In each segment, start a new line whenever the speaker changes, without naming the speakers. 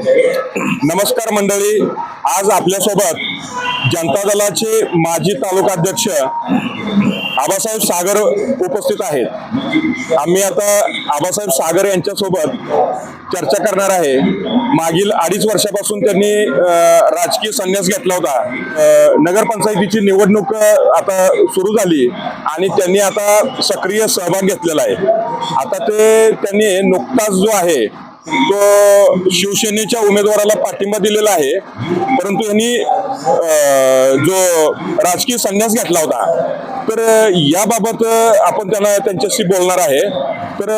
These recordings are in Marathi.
नमस्कार मंडळी. आज आपल्यासोबत जनता दलाचे माजी तालुका अध्यक्ष आबासाहेब सागर उपस्थित आहेत. आम्ही आता आबासाहेब सागर यांच्यासोबत चर्चा करणार आहे. मागील अडीच वर्षापासून त्यांनी राजकीय संन्यास घेतला होता. नगरपंचायतीची निवडणूक आता सुरू झाली आणि त्यांनी आता सक्रिय सहभाग घेतलेला आहे. आता ते त्यांनी नुकताच जो आहे तो शिवसेनेच्या उमेदवाराला पाठिंबा दिलेला आहे. परंतु यांनी जो राजकीय संन्यास घेतला होता तर याबाबत आपण त्यांना त्यांच्याशी बोलणार आहे. तर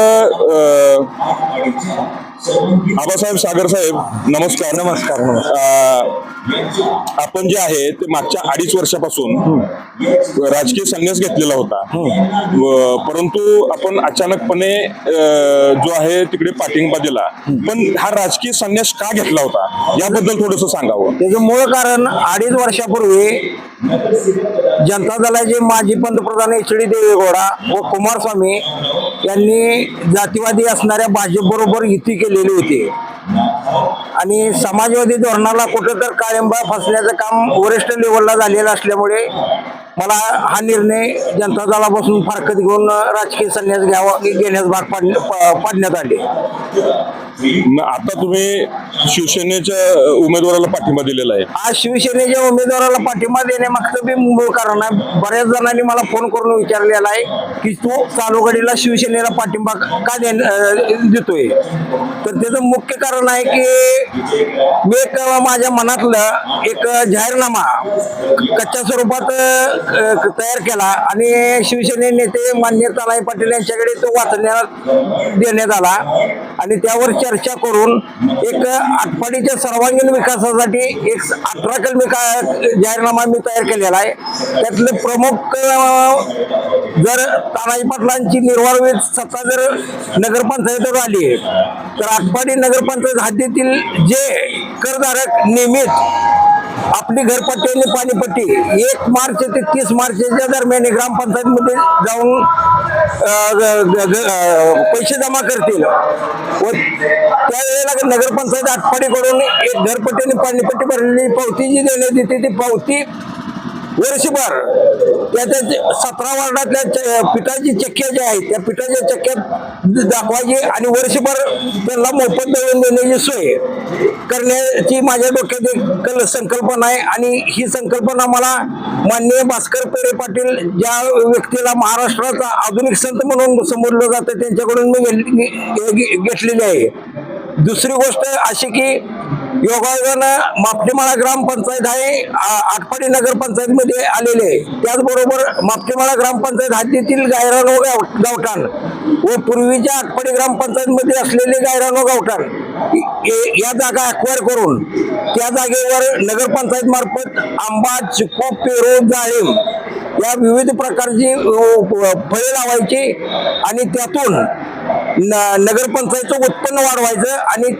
आबासाहेब सागर साहेब नमस्कार.
नमस्कार
आपण जे आहे ते मागच्या अडीच वर्षापासून राजकीय संन्यास घेतलेला होता. परंतु आपण अचानकपणे जो आहे तिकडे पाठिंबा दिला. पण हा राजकीय संन्यास का घेतला होता? याबद्दल थोडस सांगावं.
त्याचं मूळ कारण अडीच वर्षापूर्वी जनता दलाचे माजी पंतप्रधान एच डी देवेगौडा व कुमारस्वामी यांनी जातीवादी असणाऱ्या भाजपबरोबर युती केलेली होती. आणि समाजवादी धोरणाला कुठं तर काळिंबा फसण्याचं काम वरिष्ठ लेवलला झालेलं असल्यामुळे मला हा निर्णय जनता दलापासून फारकत घेऊन राजकीय संन्यास घ्यावा घेण्यास भाग पाडण्या- पाडण्यात आले.
आता तुम्ही शिवसेनेच्या उमेदवाराला पाठिंबा दिलेला आहे.
आज शिवसेनेच्या उमेदवाराला पाठिंबा देण्यामागचं बी मूळ कारण आहे. बऱ्याच जणांनी मला फोन करून विचारलेला आहे की तू चालू घडीला शिवसेनेला पाठिंबा का दे देतोय? तर त्याचं मुख्य कारण आहे की मी एक माझ्या मनातलं एक जाहीरनामा कच्च्या स्वरूपात तयार केला आणि शिवसेने नेते मान्य तानाई पाटील यांच्याकडे तो वाचण्यात देण्यात आला. आणि त्यावर चर्चा करून एक आटपाडीच्या सर्वांगीण विकासासाठी एक अठरा कलमी का जाहीरनामा मी तयार केलेला आहे. त्यातले प्रमुख जर तानाजी पाटलांची निर्वाळवीत सत्ता जर नगरपंचायतीवर आली तर आटपाडी नगरपंचायत हद्दीतील जे करधारक नियमित आपली घरपट्टी आणि पाणीपट्टी एक मार्च ते तीस मार्चच्या दरम्यान ग्रामपंचायतमध्ये जाऊन पैसे जमा करतील. व त्यावेळेला नगरपंचायत आठपाडीकडून एक घरपट्टी आणि पाणीपट्टी भरलेली पावती जी देण्यात येते ती पावती वर्षभर त्या त्या सतरा वार्डातल्या च- पिठाची चक्क्या ज्या आहेत त्या पिठाच्या चक्क्यात दाखवायची आणि वर्षभर त्यांना मोफत मिळवून देण्याची सोय करण्याची माझ्या डोक्यात एक कल संकल्पना आहे. आणि ही संकल्पना मला माननीय भास्कर पेरे पाटील ज्या व्यक्तीला महाराष्ट्राचा आधुनिक संत म्हणून समोरलं जातं त्यांच्याकडून मी घे- घेतलेली आहे. दुसरी गोष्ट अशी की योगायोगानं मापटीमाळा ग्रामपंचायत आहे आ- आटपाडी नगरपंचायतमध्ये आलेले आहे. त्याचबरोबर मापटीमाळा ग्रामपंचायत हद्दीतील गायरानो गाव गावठाण व पूर्वीच्या आटपाडी ग्रामपंचायतमध्ये असलेले गायरानो गावठाण या जागा अक्वायर करून त्या जागेवर नगरपंचायत मार्फत आंबा चिकू पेरू जाळीम या विविध प्रकारची फळे लावायची आणि त्यातून नगरपंचायतचं उत्पन्न वाढवायचं आणि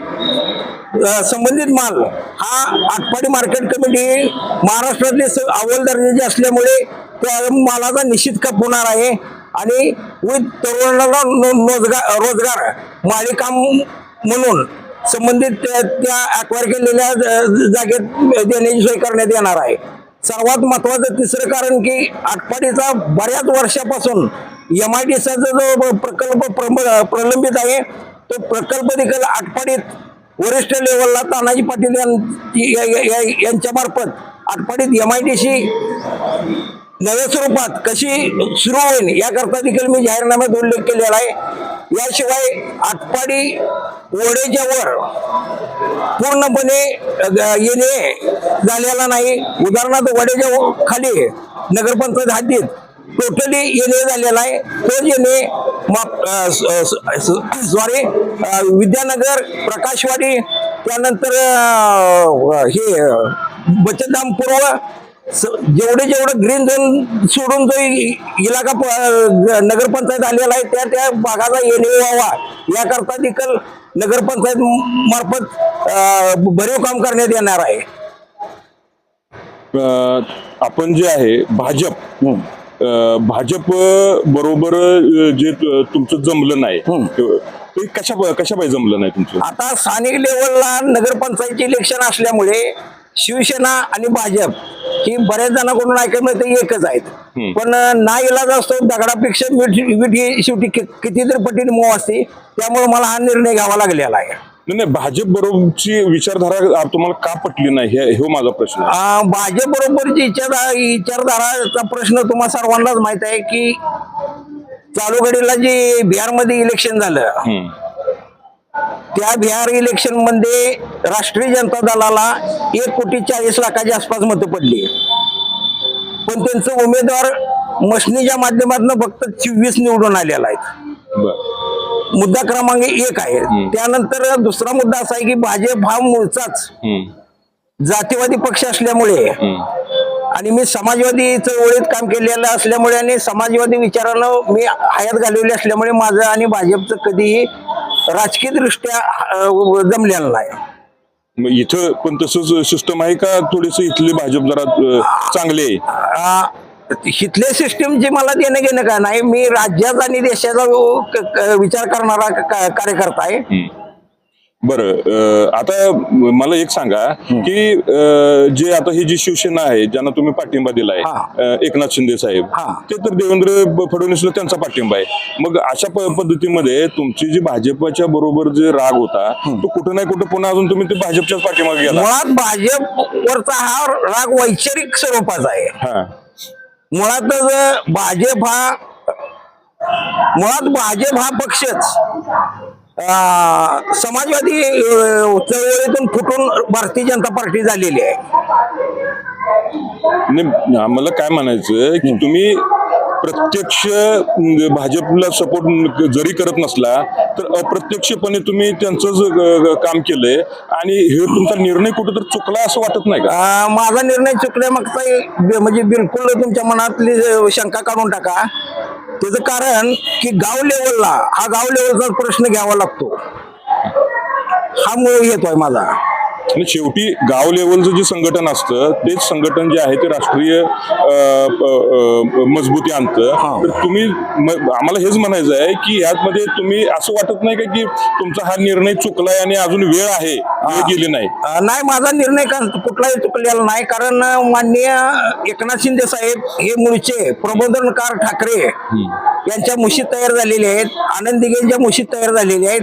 संबंधित माल हा आटपाडी मार्केट कमिटी महाराष्ट्रातले अव्वल दर्जाचे असल्यामुळे त्या मालाचा निश्चित कप होणार आहे. आणि विथ तरुणांना नो- रोजगार रोजगार माळी म्हणून संबंधित त्या त्या अक्वायर केलेल्या जागेत देण्याची सोय करण्यात येणार आहे. सर्वात महत्वाचं तिसरं कारण की आटपाडीचा बऱ्याच वर्षापासून एम आय डी जो प्रकल्प प्रम- प्रलंबित आहे तो प्रकल्प देखील आटपाडीत वरिष्ठ लेवलला तानाजी पाटील यां- या- या- यांच्या मार्फत आटपाडीत एम आय डी सी नव्या स्वरूपात कशी सुरू होईल याकरता देखील मी जाहीरनाम्यात उल्लेख केलेला आहे. याशिवाय आटपाडी ओढेच्या वर पूर्णपणे येणे झालेला नाही. उदाहरणार्थ वड्याच्या खाली नगरपंचायत हद्दीत टोटली एनए झालेला आहे. तो येणे सॉरी विद्यानगर प्रकाशवाडी त्यानंतर हे बचतधाम पूर्व जेवढे जेवढे ग्रीन झोन सोडून जो इलाका नगरपंचायत आलेला आहे त्या त्या भागाचा येणे व्हावा. याकरता देखील नगरपंचायत मार्फत भरीव काम करण्यात येणार आहे.
आपण जे आहे भाजप भाजप बरोबर जे त- तुमचं जमलं नाही ते कशा कशा पाहिजे जमलं नाही तुमचं?
आता स्थानिक लेवलला नगरपंचायतचे इलेक्शन असल्यामुळे शिवसेना आणि भाजप ही बऱ्याच जणांकडून ऐकायला मिळतं एकच आहेत. पण ना इलाज असतो दगडापेक्षा वीट वीट शेवटी कितीतरी पटीने मोह असते त्यामुळे मला हा निर्णय घ्यावा लागलेला आहे.
नाही नाही भाजप बरोबरची विचारधारा तुम्हाला का पटली नाही? हे हे माझा प्रश्न
भाजप बरोबरची विचारधारा विचारधाराचा प्रश्न तुम्हाला सर्वांनाच माहीत आहे की चालू घडीला जे बिहारमध्ये इलेक्शन झालं. त्या बिहार इलेक्शनमध्ये राष्ट्रीय जनता दलाला एक कोटी चाळीस लाखाच्या आसपास मतं पडली. पण त्यांचं उमेदवार मशनीच्या माध्यमातून फक्त चोवीस निवडून आलेला आहे. मुद्दा क्रमांक एक आहे त्यानंतर दुसरा मुद्दा असा आहे की भाजप हा मूळचाच. जातीवादी पक्ष असल्यामुळे. आणि मी समाजवादी चळवळीत काम केलेलं असल्यामुळे आणि समाजवादी विचारानं मी हयात घालवली असल्यामुळे माझं आणि भाजपचं कधीही राजकीय दृष्ट्या जमलेलं नाही
मग इथं पण तसंच सिस्टम आहे का थोडीस इथली भाजप जरा चांगली आहे
इथल्या सिस्टीमची मला देणं घेणं का नाही मी राज्याचा आणि देशाचा विचार करणारा कार्यकर्ता आहे.
बरं आता मला एक सांगा की जे आता ही जी शिवसेना आहे ज्यांना तुम्ही पाठिंबा दिलाय एकनाथ शिंदे साहेब. ते तर देवेंद्र फडणवीसला त्यांचा पाठिंबा आहे. मग अशा पद्धतीमध्ये तुमची जी भाजपच्या बरोबर जे राग होता तो कुठं नाही कुठं पुन्हा अजून तुम्ही ते भाजपच्याच पाठिंबा गेला.
मुळात भाजपवरचा हा राग वैचारिक स्वरूपाचा आहे.
हा.
मुळातच भाजप हा मुळात भाजप हा पक्षच समाजवादी चळवळीतून फुटून भारतीय जनता पार्टी झालेली आहे.
आम्हाला काय म्हणायचं की तुम्ही प्रत्यक्ष म्हणजे भाजपला सपोर्ट जरी करत नसला तर अप्रत्यक्षपणे तुम्ही त्यांचं ज- काम केलंय आणि हे तुमचा निर्णय कुठेतरी चुकला असं वाटत नाही का?
माझा निर्णय चुकण्यामागचा मागचा म्हणजे बिलकुल तुमच्या मनातली शंका काढून टाका. त्याचं कारण की गाव लेवलला हा गाव लेवलचा प्रश्न घ्यावा लागतो. हा मूळ येतोय माझा.
आणि शेवटी गाव लेवलचं जे संघटन असतं तेच संघटन जे आहे ते राष्ट्रीय मजबूती आणतं. तर तुम्ही आम्हाला हेच म्हणायचं आहे की यामध्ये तुम्ही असं वाटत नाही का की तुमचा हा निर्णय चुकलाय आणि अजून वेळ आहे गेली नाही?
नाही माझा निर्णय का कुठलाही चुकलेला नाही. कारण माननीय एकनाथ शिंदे साहेब हे मूळचे प्रबोधनकार ठाकरे यांच्या मुशीत तयार झालेले आहेत. आनंद दिघेंच्या मुशीत तयार झालेले आहेत.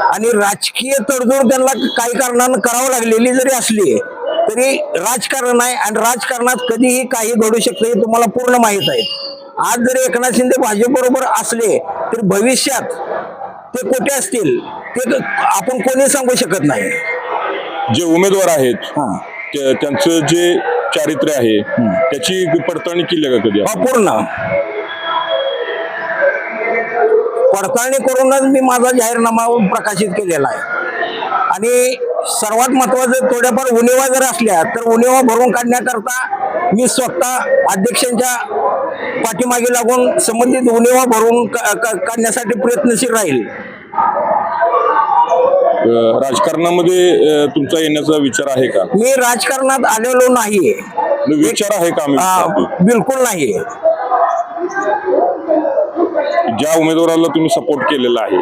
आणि राजकीय तडजोड त्यांना काही कारणानं करावं लागलेली जरी असली तरी राजकारण आहे आणि राजकारणात कधीही काही घडू शकतं हे तुम्हाला पूर्ण माहीत आहे. आज जरी एकनाथ शिंदे भाजप बरोबर असले तर भविष्यात ते कुठे असतील ते आपण कोणी सांगू शकत नाही.
जे उमेदवार आहेत
हा.
त्या- त्यांचं जे चारित्र्य आहे त्याची पडताळणी केली का कधी? आपण?
पडताळणी करूनच मी माझा जाहीरनामा प्रकाशित केलेला आहे. आणि सर्वात महत्वाचं थोड्याफार उणेवा जर असल्या तर उणेवा भरून काढण्याकरता मी स्वतः अध्यक्षांच्या पाठीमागे लागून संबंधित उणेवा भरून काढण्यासाठी प्रयत्नशील राहील.
राजकारणामध्ये तुमचा येण्याचा विचार आहे का?
मी राजकारणात आलेलो नाही
विचार आहे का
बिलकुल नाही
ज्या उमेदवाराला तुम्ही सपोर्ट केलेला आहे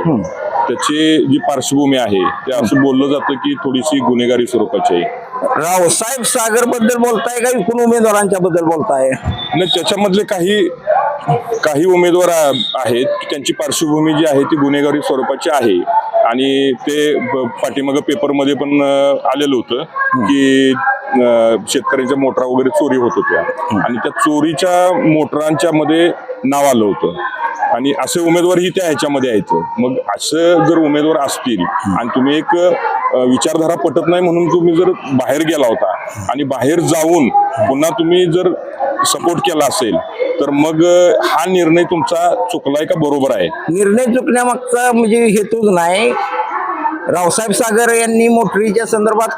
त्याची जी पार्श्वभूमी आहे ते असं बोललं जातं की थोडीशी गुन्हेगारी स्वरूपाची आहे.
रावसाहेब सागरबद्दल बोलताय का? एकूण उमेदवारांच्या बद्दल बोलताय?
नाही त्याच्यामधले काही काही उमेदवार आ- आहेत की त्यांची पार्श्वभूमी जी आहे ती गुन्हेगारी स्वरूपाची आहे. आणि ते ब- पाठीमागं पेपरमध्ये पण अं, आलेलं होतं की अं, शेतकऱ्यांच्या मोटरा वगैरे चोरी होत होत्या. आणि त्या चोरीच्या मोटरांच्या मध्ये नाव आलं होतं. आणि असे उमेदवारही त्या ह्याच्यामध्ये आहेत. मग असं जर उमेदवार असतील आणि तुम्ही एक विचारधारा पटत नाही म्हणून तुम्ही जर बाहेर गेला होता आणि बाहेर जाऊन पुन्हा तुम्ही जर सपोर्ट केला असेल तर मग हा निर्णय तुमचा चुकलाय का बरोबर आहे?
निर्णय चुकण्यामागचा म्हणजे हेतूच नाही. रावसाहेब सागर यांनी मोटरीच्या संदर्भात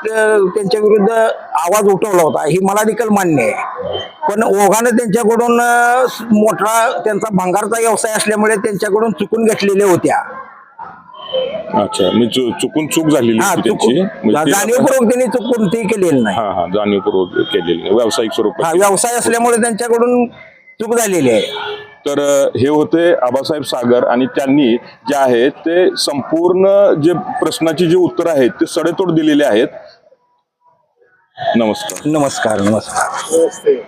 त्यांच्या विरुद्ध आवाज उठवला होता. ही मला देखील मान्य आहे. पण ओघानं त्यांच्याकडून मोटरा त्यांचा भंगारचा व्यवसाय असल्यामुळे त्यांच्याकडून चुकून घेतलेल्या होत्या.
अच्छा मी चु- चुकून चूक झालेली
हा
म्हणजे ते-
जाणीवपूर्वक त्यांनी चूक कोणतीही केलेली नाही.
हा हा जाणीवपूर्वक केलेली. व्यावसायिक
हा
स्वरूपात
व्यवसाय असल्यामुळे त्यांच्याकडून चूक झालेली आहे.
तर हे होते आबासाहेब सागर आणि त्यांनी जे आहे ते संपूर्ण जे प्रश्नाची जी उत्तर आहेत ते सडेतोड दिलेले आहेत. नमस्कार.
नमस्कार नमस्कार.